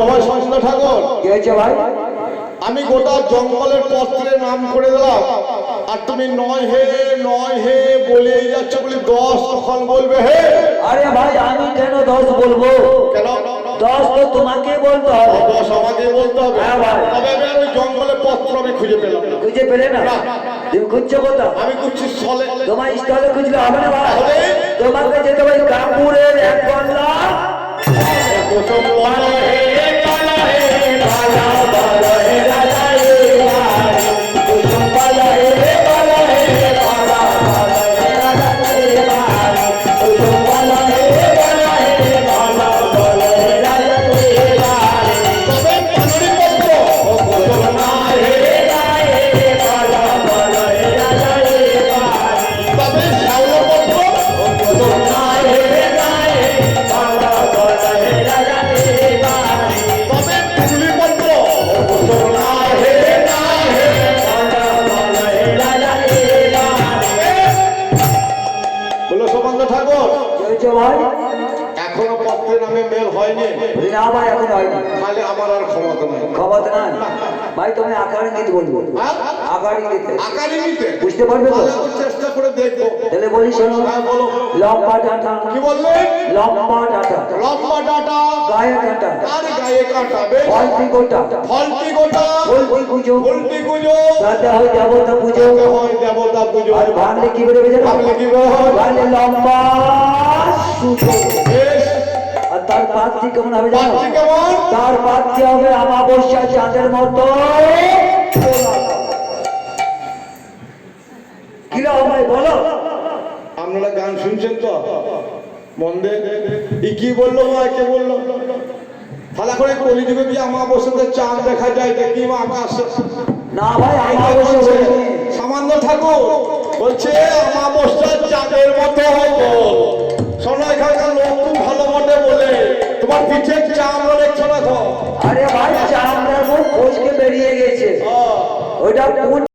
বলে ও ঠাকুর। কি হয়েছে ভাই? আমি গোটা জঙ্গলের পত্রে নাম করে দিলাম। আর তুমি নয় হে নয় হে বলেই যাচ্ছ বলি দশ তখন বলবে হে। আরে ভাই আমি কেন দশ বলব? কেন? দশ তো তোমাকে বলতে হবে। দশ আমাকে বলতে হবে। হ্যাঁ তবে আমি ওই জঙ্গলের পত্র আমি খুঁজে পেলাম খুঁজে পেলে না। তুমি খুঁজছো কোথাও আমি খুঁজছি স্থলে। তোমার স্টলে খুঁজলে হবে না ভাই? তোমাকে যেতে হবে কাপুরের এক গল্লা এখনও পত্রের নামে মেল হয়নি। বলি না ভাই এখন হয়নি। তাহলে আমার আর ক্ষমতা নাই। খবর নাই? ভাই তুমি আকার ইঙ্গিত বলব। হ্যাঁ? আকার ইঙ্গিত। আকারে নিতে বুঝতে পারবে তো? চেষ্টা করে দেখব। তাহলে বলি শোনো। হ্যাঁ বলো। লম্বা ডাঁটা। কি বললে? লম্বা ডাঁটা। লম্বা ডাটা। গায়ে কাঁটা। তার গায়ে কাটা? বেশ। ফলটি গোটা। ফলটি গোটা। ফুলটি কুজো উল্টি গুজো তাতে হয় দেবতা পুজো। হয় দেবতা পুজো। আর ভাঙলে কি বেরোবে জানো? ভাঙলে কি বেরোবে? ভাঙলে লম্বা সুতো। আর তার পাত্রী কেমন হবে জানো? তার পাত্রী হবে আমাবস্যা চাঁদের মতো? কীরকম ভাই বলো। আপনারা গান শুনছেন তো? মন্দে ই কি বলল মা কে বলল? তাহলে করে কলিযুগে বসে চাঁদ দেখা যায় এটা কি আকাশ না ভাই আমাবস্যা সামান্য ঠাকুর বলছে আমাবস্যার চাঁদের মতো হতো তোমার পিঠে চাঁদ দেখছ না তো আরে ভাই চামড়ার মুখ ফসকে বেরিয়ে গেছে। ওইটা